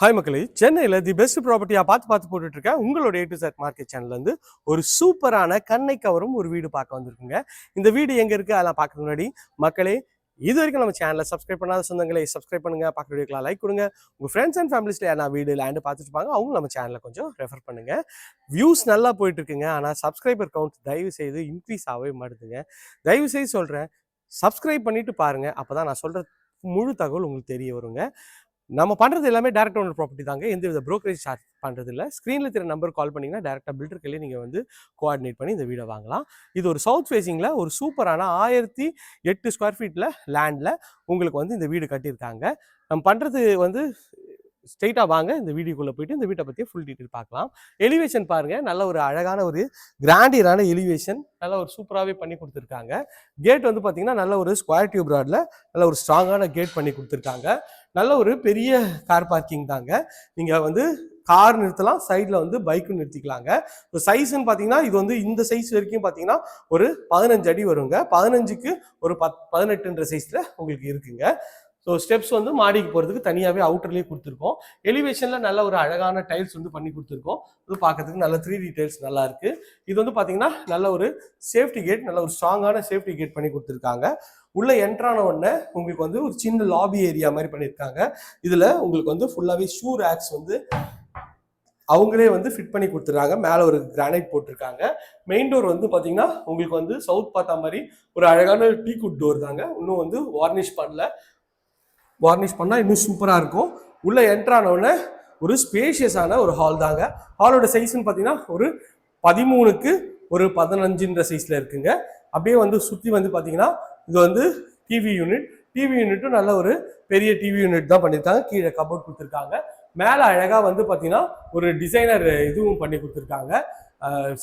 Hi மக்களே சென்னையில் the best ப்ராப்பர்ட்டியாக பார்த்து பார்த்து போட்டுட்ருக்கேன் உங்களோட ஏ டு செட் மார்க்கெட் சேனல்லேருந்து ஒரு சூப்பரான கண்ணை கவரும் ஒரு வீடு பார்க்க வந்திருக்குங்க. இந்த வீடு எங்கே இருக்குது அதெல்லாம் பார்க்க முன்னாடி மக்களே இது வரைக்கும் நம்ம சேனலை சப்ஸ்கிரைப் பண்ணாத சொந்தங்களை சப்ஸ்கிரைப் பண்ணுங்கள் பக்கத்து வீடியோக்கெலாம் லைக் கொடுங்க. உங்கள் ஃப்ரெண்ட்ஸ் அண்ட் ஃபேமிலிஸில் யாரா வீடு லேண்டு பார்த்துட்டு இருப்பாங்க அவங்க நம்ம சேனலை கொஞ்சம் ரெஃபர் பண்ணுங்க. வியூஸ் நல்லா போயிட்டுருக்குங்க ஆனால் சப்ஸ்கிரைபர் கவுண்ட் தயவு செய்து இன்க்ரீஸ் ஆகவே மாட்டுதுங்க. தயவு செய்து சொல்கிறேன் சப்ஸ்கிரைப் பாருங்கள் அப்போ தான் நான் சொல்கிற முழு தகவல் உங்களுக்கு தெரிய வருங்க. நம்ம பண்ணுறது எல்லாமே டேரக்ட் ஓனர் ப்ராப்பர்ட்டி தாங்க. எந்த வித ப்ரோக்கரேஜ் சார்ஜ் பண்ணுறது இல்லை ஸ்க்ரீனில் தெரிய நம்பர் கால் பண்ணிங்கன்னா டேரெக்டாக பில்டருக்குள்ளே நீங்கள் வந்து கோஆர்டினேட் பண்ணி இந்த வீடை வாங்கலாம். இது ஒரு சவுத் ஃபேஸிங்கில் ஒரு சூப்பரான ஆயிரத்தி எட்டு ஸ்கொயர் ஃபீட்டில் லேண்டில் உங்களுக்கு வந்து இந்த வீடு கட்டியிருக்காங்க. நம்ம பண்ணுறது வந்து ஸ்ட்ரெயிட்டாக வாங்க. இந்த வீடியோக்குள்ளே போயிட்டு இந்த வீட்டை பற்றி ஃபுல் டீட்டெயில் பார்க்கலாம். எலிவேஷன் பாருங்கள் நல்ல ஒரு அழகான ஒரு கிராண்டியரான எலிவேஷன் நல்ல ஒரு சூப்பராகவே பண்ணி கொடுத்துருக்காங்க. கேட் வந்து பார்த்தீங்கன்னா நல்ல ஒரு ஸ்கொயர் டியூப் ராடில் நல்ல ஒரு ஸ்ட்ராங்கான கேட் பண்ணி கொடுத்துருக்காங்க. நல்ல ஒரு பெரிய கார் பார்க்கிங் தாங்க. நீங்கள் வந்து கார் நிறுத்தலாம் சைடில் வந்து பைக்கும் நிறுத்திக்கலாங்க. இப்போ சைஸ்ன்னு பார்த்தீங்கன்னா இது வந்து இந்த சைஸ் வரைக்கும் பார்த்தீங்கன்னா ஒரு பதினஞ்சு அடி வருங்க. பதினஞ்சுக்கு ஒரு பத் பதினெட்டுன்ற சைஸில் உங்களுக்கு இருக்குங்க. ஸோ ஸ்டெப்ஸ் வந்து மாடிக்கு போகிறதுக்கு தனியாகவே அவுட்டர்லேயே கொடுத்துருக்கோம். எலிவேஷனில் நல்ல ஒரு அழகான டைல்ஸ் வந்து பண்ணி கொடுத்துருக்கோம். இது பார்க்கறதுக்கு நல்ல த்ரீ டி டைல்ஸ் நல்லா இது வந்து பார்த்தீங்கன்னா நல்ல ஒரு சேஃப்டி கேட் நல்ல ஒரு ஸ்ட்ராங்கான சேஃப்டி கேட் பண்ணி கொடுத்துருக்காங்க. உள்ள என்ட்ரான உடனே உங்களுக்கு வந்து ஒரு சின்ன லாபி ஏரியா மாதிரி பண்ணியிருக்காங்க. இதில் உங்களுக்கு வந்து ஃபுல்லாகவே ஷூ ரேக்ஸ் வந்து அவங்களே வந்து ஃபிட் பண்ணி கொடுத்துருக்காங்க மேலே ஒரு கிரானைட் போட்டிருக்காங்க. மெயின் டோர் வந்து பார்த்தீங்கன்னா உங்களுக்கு வந்து சவுத் பார்த்தா மாதிரி ஒரு அழகான டீ குட் டோர் தாங்க. இன்னும் வந்து வார்னிஷ் பண்ணல. வார்னிஷ் பண்ணால் இன்னும் சூப்பராக இருக்கும். உள்ளே என்ட்ரான ஒரு ஸ்பேஷியஸான ஒரு ஹால் தாங்க. ஹாலோட சைஸ்ன்னு பார்த்தீங்கன்னா ஒரு பதிமூணுக்கு ஒரு பதினஞ்சுன்ற சைஸில் இருக்குங்க. அப்படியே வந்து சுற்றி வந்து பார்த்தீங்கன்னா இது வந்து டிவி யூனிட் டிவி யூனிட்டும் நல்ல ஒரு பெரிய டிவி யூனிட் தான் பண்ணியிருக்காங்க. கீழே கபோர்ட் கொடுத்துருக்காங்க. மேலே அழகாக வந்து பார்த்தீங்கன்னா ஒரு டிசைனர் இதுவும் பண்ணி கொடுத்துருக்காங்க.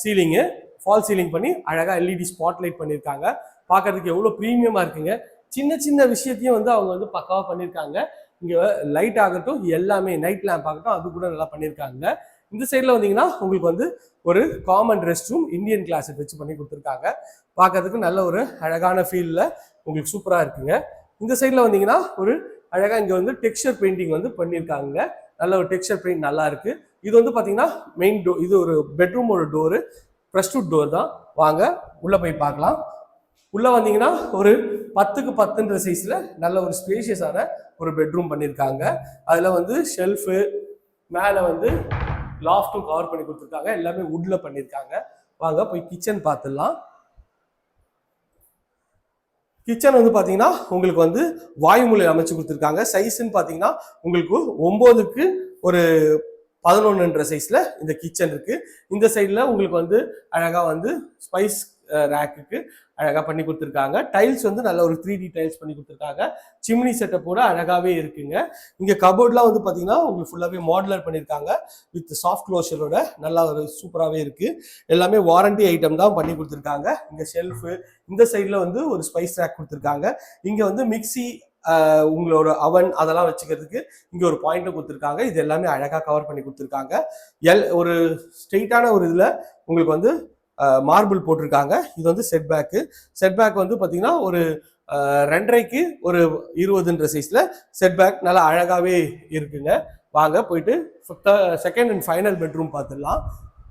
சீலிங்கு ஃபால் சீலிங் பண்ணி அழகாக எல்இடி ஸ்பாட் லைட் பண்ணியிருக்காங்க. பார்க்கறதுக்கு எவ்வளோ ப்ரீமியமாக இருக்குங்க. சின்ன சின்ன விஷயத்தையும் வந்து அவங்க வந்து பக்காவாக பண்ணியிருக்காங்க இங்கே லைட் ஆகட்டும் எல்லாமே நைட் லேம்ப் ஆகட்டும் அது கூட நல்லா பண்ணியிருக்காங்க இந்த சைடில் வந்தீங்கன்னா உங்களுக்கு வந்து ஒரு common rest room Indian class வச்சு பண்ணி கொடுத்துருக்காங்க. பார்க்கறதுக்கு நல்ல ஒரு அழகான ஃபீலில் உங்களுக்கு சூப்பராக இருக்குங்க. இந்த சைடில் வந்தீங்கன்னா ஒரு அழகாக இங்கே வந்து டெக்ஸ்டர் பெயிண்டிங் வந்து பண்ணியிருக்காங்க நல்ல ஒரு டெக்ஸ்டர் பெயிண்ட் நல்லா இருக்கு. இது வந்து பார்த்தீங்கன்னா மெயின் டோர் இது ஒரு பெட்ரூமோட டோரு ப்ரெஸ்டூட் டோர் தான். வாங்க உள்ளே போய் பார்க்கலாம். உள்ளே வந்தீங்கன்னா ஒரு பத்துக்கு பத்துன்ற சைஸில் நல்ல ஒரு ஸ்பேஷியஸான ஒரு பெட்ரூம் பண்ணியிருக்காங்க அதில் வந்து ஷெல்ஃபு மேலே வந்து லாஃப்ட்டும் கவர் பண்ணி கொடுத்துருக்காங்க. எல்லாமே வுட்ல பண்ணியிருக்காங்க வாங்க போய் கிச்சன் பார்த்துடலாம். கிச்சன் வந்து பார்த்தீங்கன்னா உங்களுக்கு வந்து வாயுமூலை அமைச்சு கொடுத்துருக்காங்க. சைஸ்ன்னு பார்த்தீங்கன்னா உங்களுக்கு ஒம்போதுக்கு ஒரு பதினொன்றுன்ற சைஸில் இந்த கிச்சன் இருக்குது இந்த சைடில் உங்களுக்கு வந்து அழகாக வந்து ஸ்பைஸ் ரேக்குக்கு அழகாக பண்ணி கொடுத்துருக்காங்க. டைல்ஸ் வந்து நல்ல ஒரு த்ரீ டி டைல்ஸ் பண்ணி கொடுத்துருக்காங்க. சிம்னி செட்டப்போட அழகாகவே இருக்குங்க. இங்கே கபோர்ட்லாம் வந்து பார்த்தீங்கன்னா உங்களுக்கு ஃபுல்லாகவே மாடலர் பண்ணியிருக்காங்க வித் சாஃப்ட் க்ளோஷரோட நல்லா ஒரு சூப்பராகவே இருக்குது எல்லாமே வாரண்டி ஐட்டம் தான் பண்ணி கொடுத்துருக்காங்க. இங்கே ஷெல்ஃபு இந்த சைடில் வந்து ஒரு ஸ்பைஸ் ரேக் கொடுத்துருக்காங்க. இங்கே வந்து மிக்சி உங்களோட அவன் அதெல்லாம் வச்சுக்கிறதுக்கு இங்கே ஒரு பாயிண்ட்டை கொடுத்துருக்காங்க. இது எல்லாமே அழகாக கவர் பண்ணி கொடுத்துருக்காங்க. எல் ஒரு ஸ்ட்ரெயிட்டான ஒரு இதில் உங்களுக்கு வந்து மார்பிள் போட்டிருக்காங்க. இது வந்து செட் பேக்கு செட் பேக் வந்து பார்த்தீங்கன்னா ஒரு ரெண்டரைக்கு ஒரு இருபதுன்ற சைஸில் செட் பேக் நல்லா அழகாகவே இருக்குங்க. வாங்க போயிட்டு செகண்ட் அண்ட் ஃபைனல் பெட்ரூம் பார்த்துடலாம்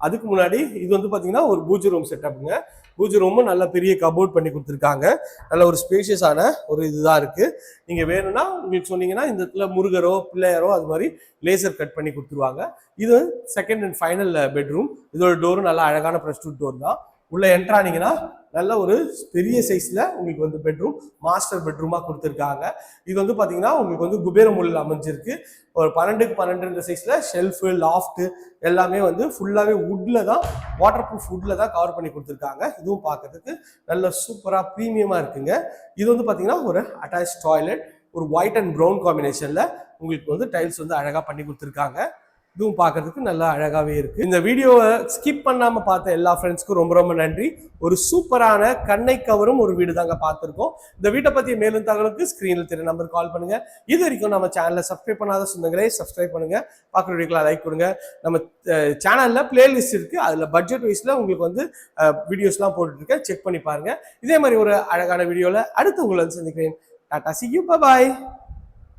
அதுக்கு முன்னாடி இது வந்து பார்த்தீங்கன்னா ஒரு பூஜை ரூம் செட்டப்புங்க பூஜை ரூமும் நல்ல பெரிய கபோர்ட் பண்ணி கொடுத்துருக்காங்க. நல்ல ஒரு ஸ்பேஷியஸான ஒரு இதுதான் இருக்குது நீங்கள் வேணும்னா உங்களுக்கு சொன்னீங்கன்னா இந்த இடத்துல முருகரோ பிள்ளையாரோ அது மாதிரி லேசர் கட் பண்ணி கொடுத்துருவாங்க. இது செகண்ட் அண்ட் ஃபைனல் பெட்ரூம் இதோட டோரும் நல்லா அழகான ப்ரெஸ்டூட் டோர் தான். உள்ள என்ட்ரானீங்கன்னா நல்ல ஒரு பெரிய சைஸ்ல உங்களுக்கு வந்து பெட்ரூம் மாஸ்டர் பெட்ரூமா கொடுத்துருக்காங்க. இது வந்து பாத்தீங்கன்னா உங்களுக்கு வந்து குபேரமுள்ள அமைஞ்சிருக்கு. ஒரு பன்னெண்டுக்கு பன்னெண்டுன்ற சைஸ்ல ஷெல்ஃபு லாஃப்ட்டு எல்லாமே வந்து ஃபுல்லாகவே வுட்ல தான் வாட்டர் ப்ரூஃப் வுட்ல தான் கவர் பண்ணி கொடுத்துருக்காங்க. இதுவும் பார்க்கறதுக்கு நல்ல சூப்பரா ப்ரீமியமா இருக்குங்க. இது வந்து பாத்தீங்கன்னா ஒரு அட்டாச் டாய்லெட் ஒரு ஒயிட் அண்ட் ப்ரௌன் காம்பினேஷன்ல உங்களுக்கு வந்து டைல்ஸ் வந்து அழகா பண்ணி கொடுத்துருக்காங்க. இதுவும் பார்க்கறதுக்கு நல்லா அழகாகவே இருக்கு. இந்த வீடியோவை ஸ்கிப் பண்ணாமல் பார்த்த எல்லா ஃப்ரெண்ட்ஸ்க்கும் ரொம்ப ரொம்ப நன்றி. ஒரு சூப்பரான கண்ணை கவரும் ஒரு வீடு தாங்க பார்த்துருக்கோம். இந்த வீட்டை பற்றி மேலும் தகவலுக்கு ஸ்க்ரீனில் தெரிய நம்பர் கால் பண்ணுங்க. இது வரைக்கும் நம்ம சேனலை சப்ஸ்கிரைப் பண்ணாத சொந்தங்களே சப்ஸ்கிரைப் பண்ணுங்க. பார்க்குற வீடியோக்கெல்லாம் லைக் கொடுங்க. நம்ம சேனலில் பிளேலிஸ்ட் இருக்கு. அதில் பட்ஜெட் வைஸில் உங்களுக்கு வந்து வீடியோஸ்லாம் போட்டுட்ருக்கேன். செக் பண்ணி பாருங்க. இதே மாதிரி ஒரு அழகான வீடியோவில் அடுத்து உங்களை வந்து சந்திக்கிறேன். Tata C you bye